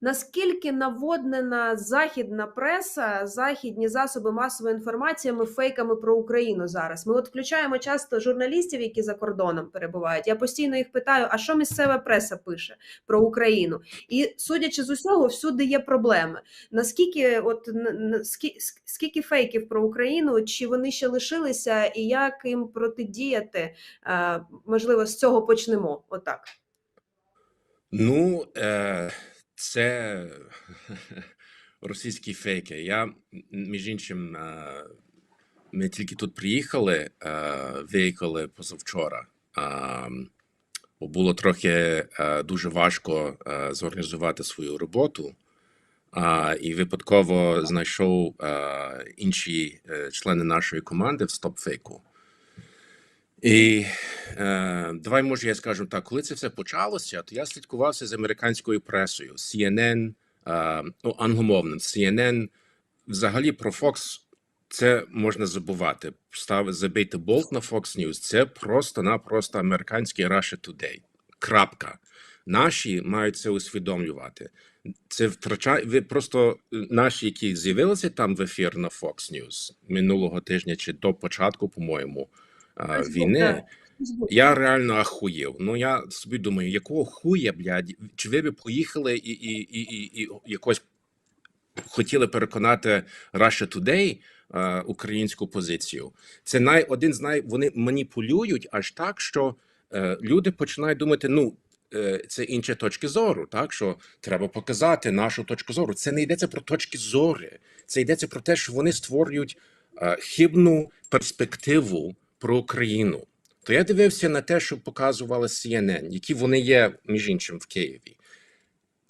Наскільки наводнена західна преса, західні засоби масової інформації фейками про Україну зараз? Ми от включаємо часто журналістів, які за кордоном перебувають. Я постійно їх питаю: а що місцева преса пише про Україну? І судячи з усього, всюди є проблеми. Наскільки, от скільки фейків про Україну, чи вони ще лишилися, і як їм протидіяти? Е, Можливо, з цього почнемо. Отак. Ну, е, це російські фейки. Я, між іншим, ми тільки тут приїхали, виїхали позавчора. Бо було трохи дуже важко зорганізувати свою роботу. А, і випадково знайшов е, інші е, члени нашої команди в стопфейку. І е, давай, може, я скажу так, коли це все почалося, то я слідкувався з американською пресою, CNN, е, ну, англомовним, CNN, взагалі про Fox це можна забувати. Став забити болт на Fox News. Це просто-напросто американський Russia Today. Крапка. Наші мають це усвідомлювати. Це втрачає ви просто е, наші, які з'явилися там в ефір на Fox News минулого тижня чи до початку, по-моєму, війни. Я реально ахуєв. Ну я собі думаю, якого хуя, блядь, чи ви б поїхали і, і, і, і, і якось хотіли переконати Russia Today е, українську позицію? Це най один з най вони маніпулюють аж так, що е, люди починають думати, ну. е, Це інші точки зору, так що треба показати нашу точку зору. Це не йдеться про точки зори, це йдеться про те, що вони створюють е, хибну перспективу про Україну. То я дивився на те, що показували CNN, які вони є, між іншим, в Києві.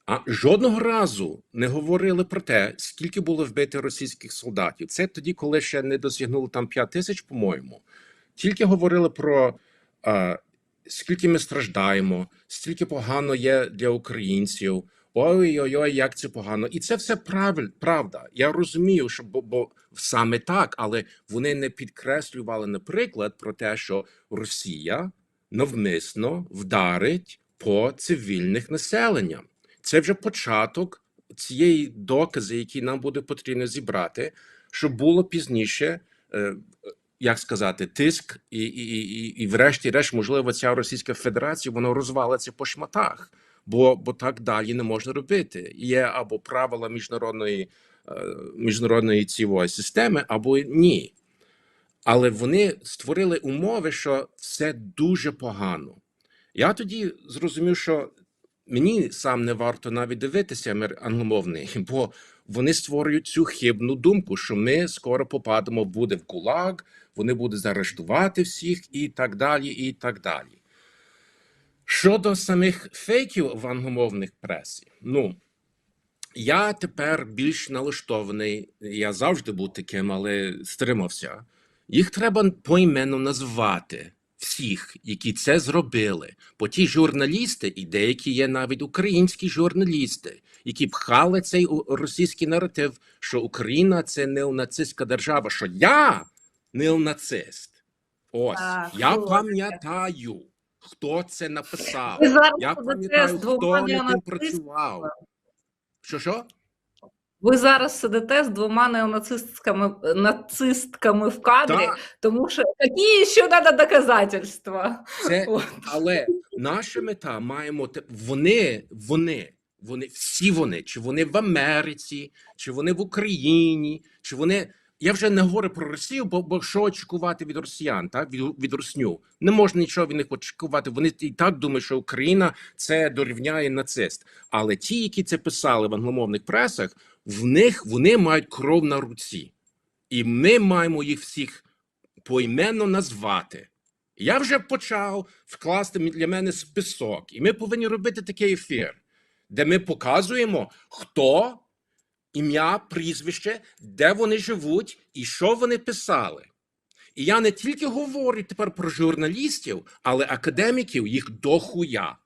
А жодного разу не говорили про те, скільки було вбито російських солдатів. Це тоді, коли ще не досягнули там 5 тисяч, по-моєму. Тільки говорили про а, скільки ми страждаємо, скільки погано є для українців. Ой-ой-ой, як це погано. І це все правиль, правда. Я розумію, що бо, бо саме так, але вони не підкреслювали, наприклад, про те, що Росія навмисно вдарить по цивільних населенням. Це вже початок цієї докази, які нам буде потрібно зібрати, щоб було пізніше, е, як сказати, тиск, і, і, і, і врешті-решт, можливо, ця Російська Федерація вона розвалиться по шматах, бо, бо так далі не можна робити. Є або правила міжнародної, е, міжнародної цівої системи, або ні. Але вони створили умови, що все дуже погано. Я тоді зрозумів, що мені сам не варто навіть дивитися англомовний, бо вони створюють цю хибну думку, що ми скоро попадемо, буде в ГУЛАГ, вони будуть заарештувати всіх і так далі, і так далі. Щодо самих фейків в англомовних пресі, ну я тепер більш налаштований. Я завжди був таким, але стримався. Їх треба поіменно назвати всіх, які це зробили. Бо ті журналісти, і деякі є навіть українські журналісти, які пхали цей російський наратив, що Україна це неонацистська держава, що я неонацист. Ось Так, я пам'ятаю, хто це написав. Зараз Я пам'ятаю, хто над працював. Що що? Ви зараз сидите з двома неонацистками нацистками в кадрі, Так, тому що які ще треба доказательства? це От. але наша мета маємо. Вони, вони, вони, всі вони, чи вони в Америці, чи вони в Україні, чи вони. Я вже не говорю про Росію, бо, бо що очікувати від росіян, так від, від русню. Не можна нічого від них очікувати. Вони і так думають, що Україна це дорівняє нацист. Але ті, які це писали в англомовних пресах, в них вони мають кров на руці, і ми маємо їх всіх поіменно назвати. Я вже почав вкласти для мене список, і ми повинні робити такий ефір, де ми показуємо, хто, ім'я, прізвище, де вони живуть і що вони писали. І я не тільки говорю тепер про журналістів, але академіків їх дохуя.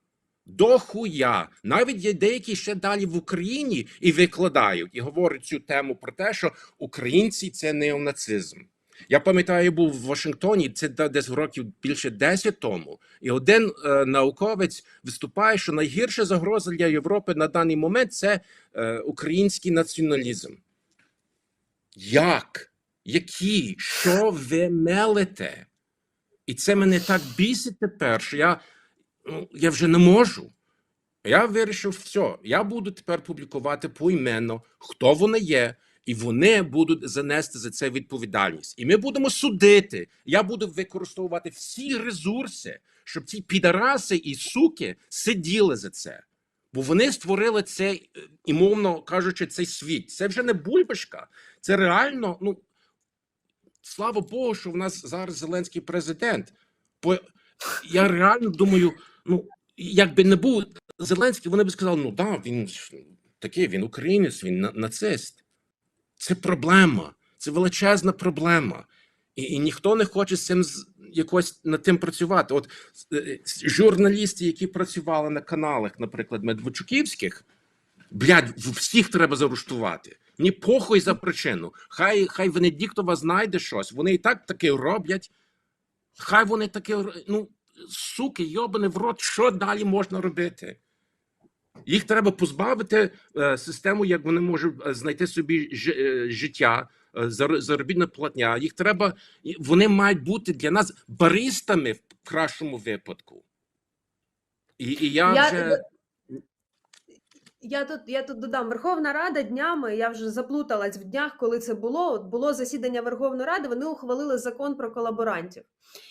Дохуя. Навіть є деякі ще далі в Україні і викладають, і говорять цю тему про те, що українці це неонацизм. Я пам'ятаю, я був в Вашингтоні, це десь років більше 10 тому, і один е, науковець виступає, що найгірша загроза для Європи на даний момент це е, український націоналізм. Як? Які? Що ви мелите? І це мене так бісить тепер, що я, ну, я вже не можу. Я вирішив, все, я буду тепер публікувати поіменно, хто вони є, і вони будуть занести за це відповідальність. І ми будемо судити. Я буду використовувати всі ресурси, щоб ці підараси і суки сиділи за це. Бо вони створили цей, е, мовно кажучи, цей світ. Це вже не бульбашка, це реально. Ну слава Богу, що в нас зараз Зеленський президент. Бо я реально думаю, ну якби не був Зеленський, вони б сказали: ну да, він такий, він українець, він нацист. Це проблема, це величезна проблема. І, і ніхто не хоче з цим якось над тим працювати. От е, журналісти, які працювали на каналах, наприклад, Медведчуківських, блядь, всіх треба заарештувати. Мені похуй за причину. Хай хай Венедіктова знайде щось. Вони і так таке роблять. Хай вони таке, ну, суки, йобане в рот, що далі можна робити? Їх треба позбавити е, систему, як вони можуть е, знайти собі ж, е, життя, е, заробітна платня. Їх треба, вони мають бути для нас баристами в кращому випадку. І, і я, Я- вже Я тут, я тут додам Верховна Рада днями. Я вже заплуталась в днях, коли це було. От було засідання Верховної Ради. Вони ухвалили закон про колаборантів,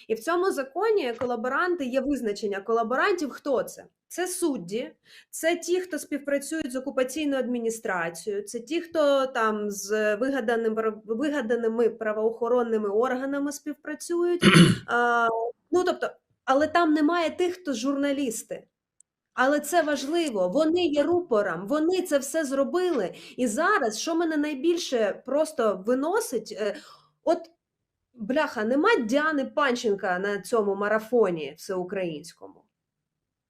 і в цьому законі колаборанти є визначення колаборантів. Хто це? Це судді, це ті, хто співпрацюють з окупаційною адміністрацією, це ті, хто там з вигаданим вигаданими правоохоронними органами співпрацюють. А, ну тобто, але там немає тих, хто журналісти. Але це важливо. Вони є рупором, вони це все зробили. І зараз, що мене найбільше просто виносить, е, от бляха, нема Діани Панченка на цьому марафоні всеукраїнському.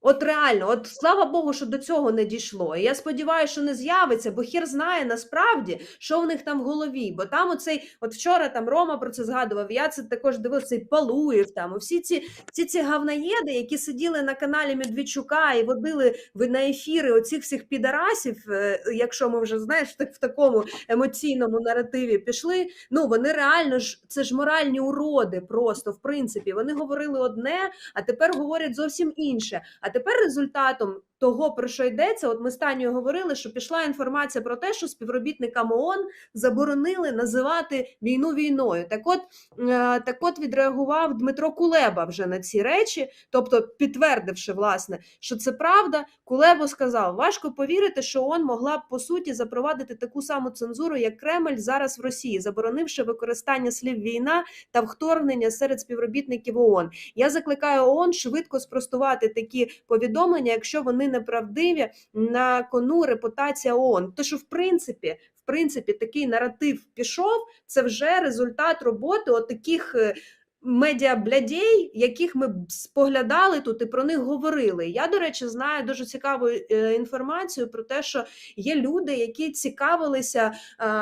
От реально, от слава Богу, що до цього не дійшло. І я сподіваюся, що не з'явиться, бо хір знає насправді, що в них там в голові. Бо там оцей, от вчора там Рома про це згадував. Я це також дивився, цей Палуєв там. Всі ці ці ці гавнаєди, які сиділи на каналі Медведчука і водили на ефіри оцих всіх підарасів, е, якщо ми вже знаєш, так в такому емоційному наративі пішли. Ну вони реально ж це ж моральні уроди, просто в принципі. Вони говорили одне, а тепер говорять зовсім інше. А тепер результатом того, про що йдеться, от ми з Танею говорили, що пішла інформація про те, що співробітникам ООН заборонили називати війну війною. Так от, е, так от відреагував Дмитро Кулеба вже на ці речі, тобто підтвердивши, власне, що це правда. Кулебо сказав: важко повірити, що ООН могла б по суті запровадити таку саму цензуру, як Кремль зараз в Росії, заборонивши використання слів війна та вторгнення серед співробітників ООН. Я закликаю ООН швидко спростувати такі повідомлення, якщо вони неправдиві на кону репутація ООН. То що в принципі. В принципі, такий наратив пішов. Це вже результат роботи отаких е, медіаблядей, яких ми споглядали тут і про них говорили. Я, до речі, знаю дуже цікаву е, інформацію про те, що є люди, які цікавилися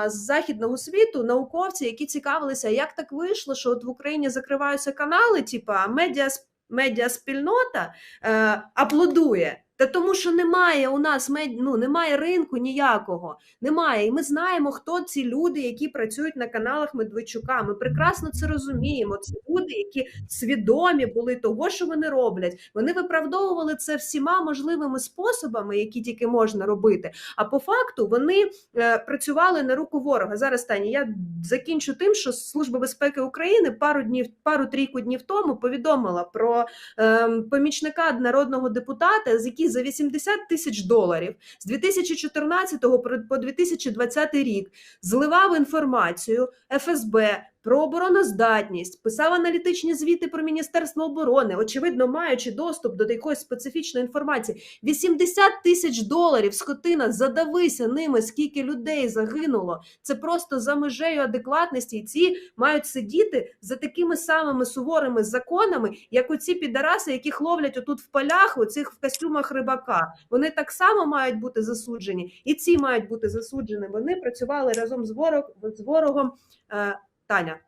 з західного світу, науковці, які цікавилися, як так вийшло, що от в Україні закриваються канали, типа медіа медіаспільнота е, аплодує. Та тому, що немає у нас мед... ну, немає ринку ніякого, немає. І ми знаємо, хто ці люди, які працюють на каналах Медведчука. Ми прекрасно це розуміємо. Це люди, які свідомі були того, що вони роблять. Вони виправдовували це всіма можливими способами, які тільки можна робити. А по факту вони е, працювали на руку ворога. Зараз Тані, я закінчу тим, що Служба безпеки України пару днів, пару трійку днів тому повідомила про е, помічника народного депутата, з який за 80 тисяч доларів з 2014 по 2020 рік зливав інформацію ФСБ про обороноздатність, писав аналітичні звіти про Міністерство оборони, очевидно, маючи доступ до якоїсь специфічної інформації. 80 тисяч доларів скотина, задавися ними, скільки людей загинуло. Це просто за межею адекватності. І ці мають сидіти за такими самими суворими законами, як оці підараси, яких ловлять отут в полях, оцих в костюмах рибака. Вони так само мають бути засуджені, і ці мають бути засуджені. Вони працювали разом з ворог з ворогом. Е, Таня.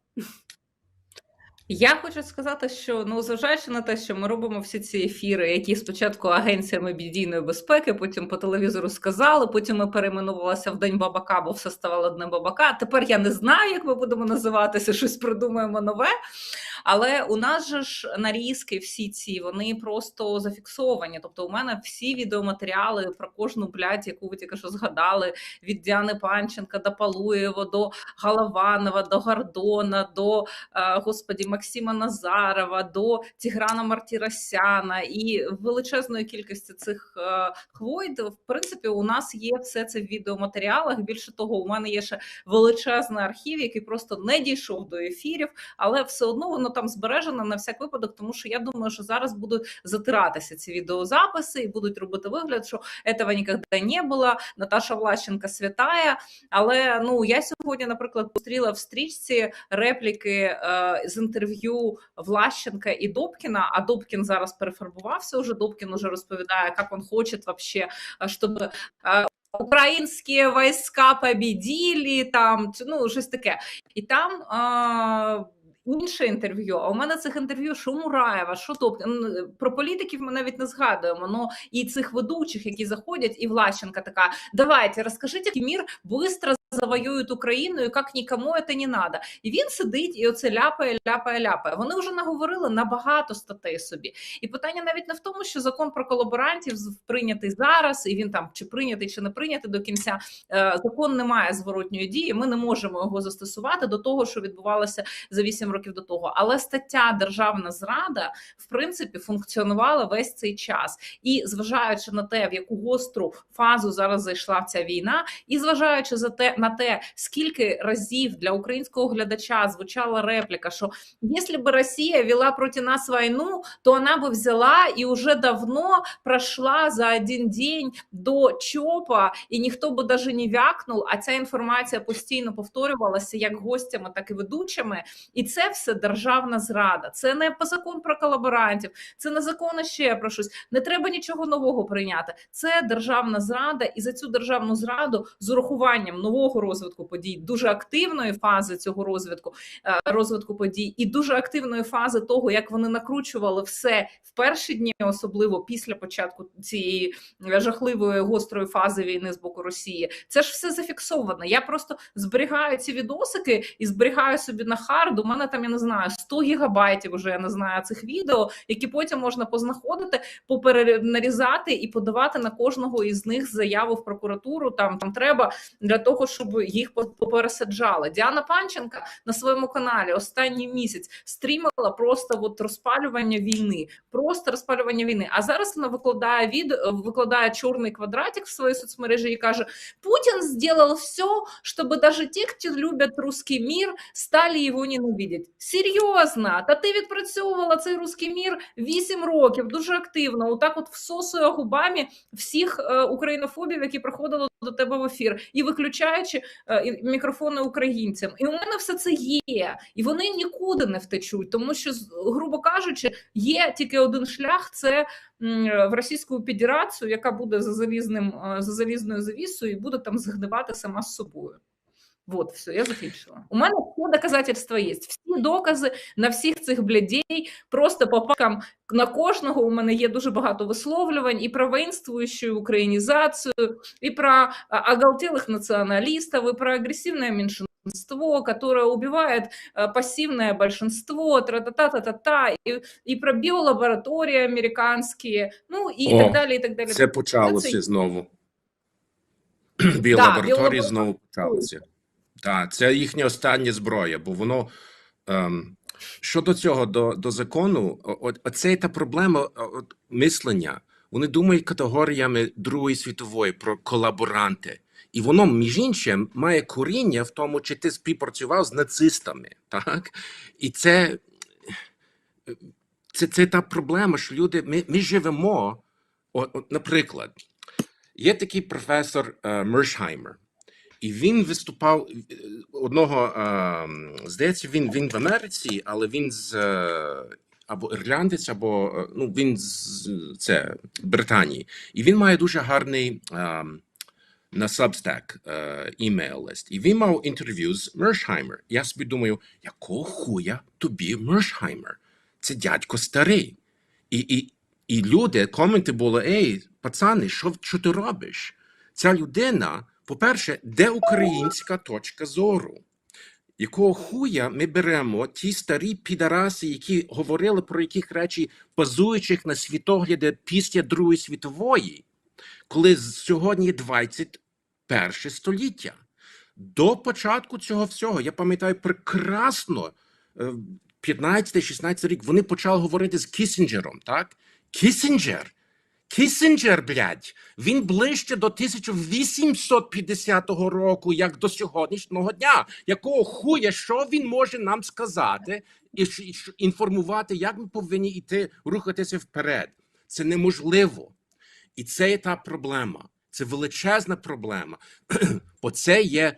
Я хочу сказати, що ну, зважаючи на те, що ми робимо всі ці ефіри, які спочатку агенціями бідійної безпеки, потім по телевізору сказали, потім ми перейменувалися в День Бабака, бо все ставало Днем Бабака. Тепер я не знаю, як ми будемо називатися, щось придумаємо нове. Але у нас же ж нарізки, всі ці вони просто зафіксовані. Тобто, у мене всі відеоматеріали про кожну блядь, яку ви тільки що згадали, від Діани Панченка до Палуєва, до Галаванова, до Гордона, до е, господі Максима Назарова, до Тіграна Мартіросяна і величезної кількості цих е, хвойд. В принципі, у нас є все це в відеоматеріалах. Більше того, у мене є ще величезний архів, який просто не дійшов до ефірів, але все одно воно там збережено на всяк випадок, тому що я думаю, що зараз будуть затиратися ці відеозаписи і будуть робити вигляд, що этого ніколи не було. Наташа Влащенка святая. Але ну я сьогодні, наприклад, зустріла в стрічці репліки е, з інтерв'ю Влащенка і Добкіна. А Добкін зараз перефарбувався. Уже Добкін уже розповідає, як він хоче вообще, е, щоб. е, Українські війська побіділи, там ну щось таке, і там е, інше інтерв'ю. А у мене цих інтерв'ю, що Мураєва, що. М, про політиків ми навіть не згадуємо. Ну і цих ведучих, які заходять, і Влащенка така: давайте розкажіть, який мір швидко завоюють Україну, і як нікому це не надо. І він сидить і оце ляпає, ляпає, ляпає. Вони вже наговорили на багато статей собі. І питання навіть не в тому, що закон про колаборантів прийнятий зараз, і він там чи прийнятий, чи не прийнятий до кінця. Е, Закон не має зворотньої дії. Ми не можемо його застосувати до того, що відбувалося за 8 років до того. Але стаття державна зрада в принципі функціонувала весь цей час. І зважаючи на те, в яку гостру фазу зараз зайшла ця війна, і зважаючи за те на те, скільки разів для українського глядача звучала репліка, що якщо б Росія вела проти нас війну, то вона би взяла і вже давно пройшла за один день до ЧОПа, і ніхто би даже не вякнув. А ця інформація постійно повторювалася як гостями, так і ведучими. І це все державна зрада. Це не по закон про колаборантів, це не закон ще про щось. Не треба нічого нового прийняти. Це державна зрада, і за цю державну зраду з урахуванням нового розвитку подій, дуже активної фази цього розвитку е, розвитку подій, і дуже активної фази того, як вони накручували все в перші дні, особливо після початку цієї е, жахливої гострої фази війни з боку Росії. Це ж все зафіксовано. Я просто зберігаю ці відосики і зберігаю собі на хард. У мене там я не знаю 100 гігабайтів. Уже я не знаю цих відео, які потім можна познаходити, поперенарізати і подавати на кожного із них заяву в прокуратуру. Там там треба для того, щоб їх по- попересаджали. Діана Панченка на своєму каналі останній місяць стрімила просто от розпалювання війни, просто розпалювання війни. А зараз вона викладає від викладає чорний квадратик в своїй соцмережі і каже: Путін зробив все, щоб даже ті, хто люблять русский мір, стали його ненавидіти. Серйозно, та ти відпрацьовувала цей русский мір 8 років дуже активно. Отак, от всосує губами всіх е, українофобів, які приходили до тебе в ефір, і виключаючи е, мікрофони українцям. І у мене все це є, і вони нікуди не втечуть, тому що, грубо кажучи, є тільки один шлях: це в Російську Федерацію, яка буде за залізним е, за залізною завісою і буде там згнивати сама з собою. Вот, все, я закінчила. У мене все доказательства є. Всі докази на всіх цих блядей, просто по пакам на кожного у мене є дуже багато висловлювань і про воинствующую українізацію, і про а, оголтелых националистов, и про агрессивное меньшинство, которое убивает пассивное большинство, тра-та-та-та-та-та, и, и про биолаборатории американские, ну и О, так далее, и так далее. Це почалося Це- знову. Біолабораторії біолабораторії. знову почалися. Так, це їхня остання зброя, бо воно. Ем, щодо цього, до, до закону, оце та проблема от, мислення. Вони думають категоріями Другої світової про колаборанти. І воно, між іншим, має коріння в тому, чи ти співпрацював з нацистами. Так? І це, це, це та проблема, що люди, ми, ми живемо, от, от, наприклад, Є такий професор е, Мершхаймер, і він виступав е, одного, е, здається, він, він в Америці, але він з е, або ірландець, або ну, він з це Британії. І він має дуже гарний на Substack email лист, і він мав інтерв'ю з Мершхаймер. Я собі думаю, якого хуя тобі Мершхаймер? Це дядько старий. І, і, і люди, коменти були: ей, пацани, що, що ти робиш? Ця людина, по-перше, де українська точка зору? Якого хуя ми беремо ті старі підараси, які говорили про яких речі, базуючих на світогляді після Другої світової, коли сьогодні 21 століття. До початку цього всього, я пам'ятаю прекрасно, е, 15-16 рік, вони почали говорити з Кісінджером, так? Кісінджер. Кісінджер, блядь, він ближче до 1850 року, як до сьогоднішнього дня. Якого хуя, що він може нам сказати і інформувати, як ми повинні йти рухатися вперед? Це неможливо. І це є та проблема. Це величезна проблема. Бо це є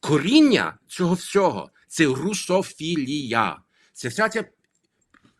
коріння цього всього. Це русофілія. Це вся ця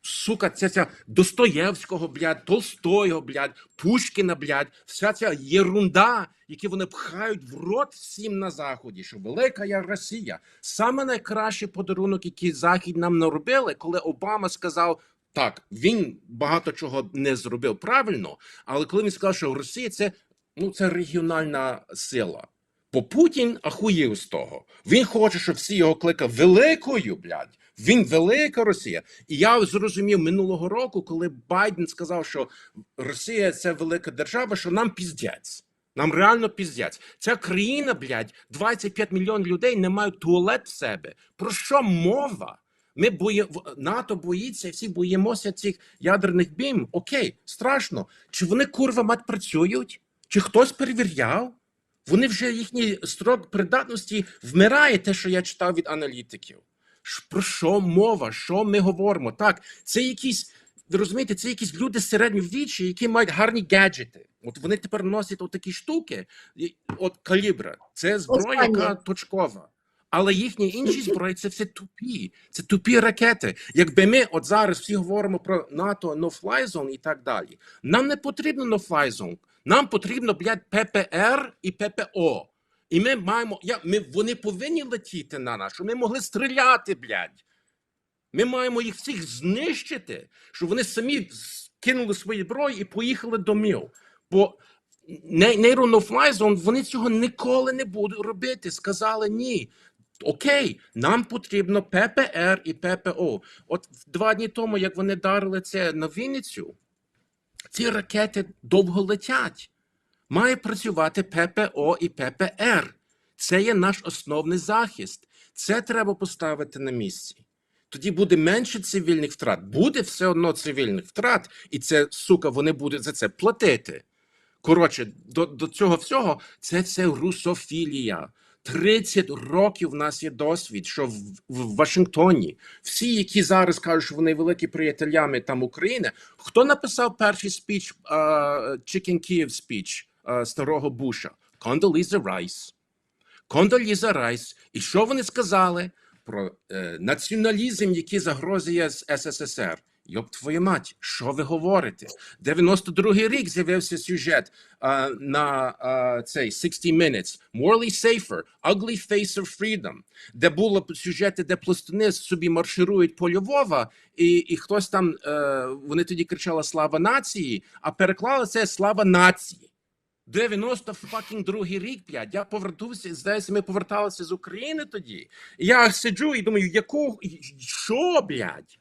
сука, ця ця Достоєвського, блядь, Толстого, блядь, Пушкіна, блядь, вся ця єрунда, які вони пхають в рот всім на заході, що велика я Росія. Саме найкращий подарунок, який Захід нам наробили, коли Обама сказав. Так, він багато чого не зробив правильно, але коли він сказав, що Росія це ну це регіональна сила. Бо Путін ахуєв з того. Він хоче, щоб всі його кликали великою, блядь. Він велика Росія. І я зрозумів минулого року, коли Байден сказав, що Росія це велика держава, що нам піздець. Нам реально піздець. Ця країна, блядь, 25 мільйонів людей не мають туалет в себе. Про що мова? Ми бої... НАТО боїться, всі боїмося цих ядерних бім. Окей, страшно. Чи вони курва мать працюють? Чи хтось перевіряв? Вони вже їхній строк придатності вмирає, те, що я читав від аналітиків. Про що мова? Що ми говоримо? Так, це якісь, розумієте, це якісь люди середньовіччя, які мають гарні гаджети. От вони тепер носять отакі штуки, от калібра. Це зброя, яка точкова. Але їхні інші зброї це все тупі. Це тупі ракети. Якби ми от зараз всі говоримо про НАТО, no-fly zone і так далі. Нам не потрібно no-fly zone. Нам потрібно, блядь, ППР і ППО. І ми маємо. Я, ми, вони повинні летіти на нас, щоб ми могли стріляти, блядь. Ми маємо їх всіх знищити, щоб вони самі кинули свої зброї і поїхали домів. Бо не- нейронофлай зон вони цього ніколи не будуть робити. Сказали ні. Окей, нам потрібно ППР і ППО. От два дні тому, як вони дарили це на Вінницю, ці ракети довго летять. Має працювати ППО і ППР. Це є наш основний захист. Це треба поставити на місці. Тоді буде менше цивільних втрат. Буде все одно цивільних втрат, і це сука, вони будуть за це платити. Коротше, до, до цього всього це все русофілія. 30 років в нас є досвід, що в, в Вашингтоні всі, які зараз кажуть, що вони великі приятелями там України. Хто написав перший спіч Chicken Kyiv спіч uh, старого Буша? Кондоліза Райс. Кондоліза Райс. І що вони сказали про е, націоналізм, який загрозує з СССР? Йоп, твою мать, що ви говорите? 92-й рік з'явився сюжет а, на а, цей 60 Minutes Morally Safer, Ugly Face of Freedom, де було сюжети, де пластуни собі марширують по Львова, і, і хтось там, е, вони тоді кричали Слава нації, а переклали це Слава нації. 90 fucking рік, блядь, я повернувся, здається, ми поверталися з України тоді. Я сиджу і думаю, якого, що, блядь?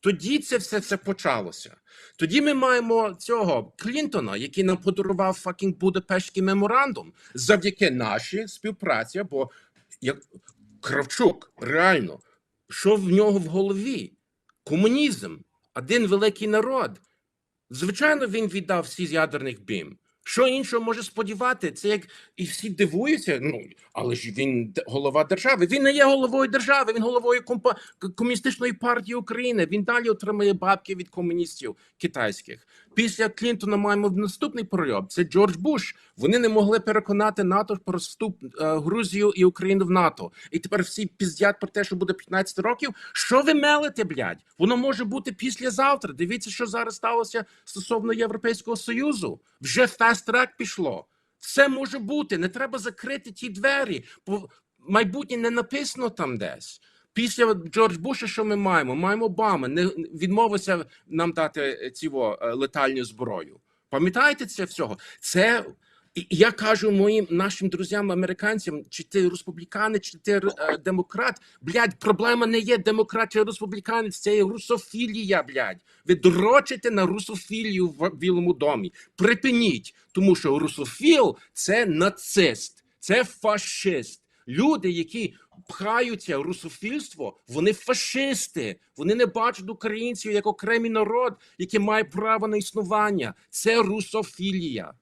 Тоді це все, все почалося. Тоді ми маємо цього Клінтона, який нам подарував факінг Будапештський меморандум завдяки нашій співпраці, бо як Кравчук, реально, що в нього в голові? Комунізм, один великий народ. Звичайно, він віддав всі з ядерних бім. Що іншого може сподівати? Це як і всі дивуються. Ну але ж він голова держави. Він не є головою держави. Він головою компа комуністичної партії України. Він далі отримує бабки від комуністів китайських. Після Клінтона маємо наступний пройоб. Це Джордж Буш. Вони не могли переконати НАТО про вступ е, Грузію і Україну в НАТО. І тепер всі піздять про те, що буде 15 років. Що ви мелите, блядь? Воно може бути післязавтра. Дивіться, що зараз сталося стосовно Європейського союзу. Вже фаст-трек пішло. Все може бути. Не треба закрити ті двері. Бо майбутнє не написано там десь. Після Джордж Буша, що ми маємо? Маємо Обама. Не відмовився нам дати цього летальну зброю. Пам'ятаєте це всього? Це я кажу моїм нашим друзям американцям, чи ти республіканець, чи ти е, демократ, блядь, проблема не є демократ чи республіканець, це є русофілія, блядь. Ви дрочите на русофілію в Білому домі. Припиніть, тому що русофіл це нацист, це фашист. Люди, які пхаються русофільство, вони фашисти. Вони не бачать українців як окремий народ, який має право на існування. Це русофілія.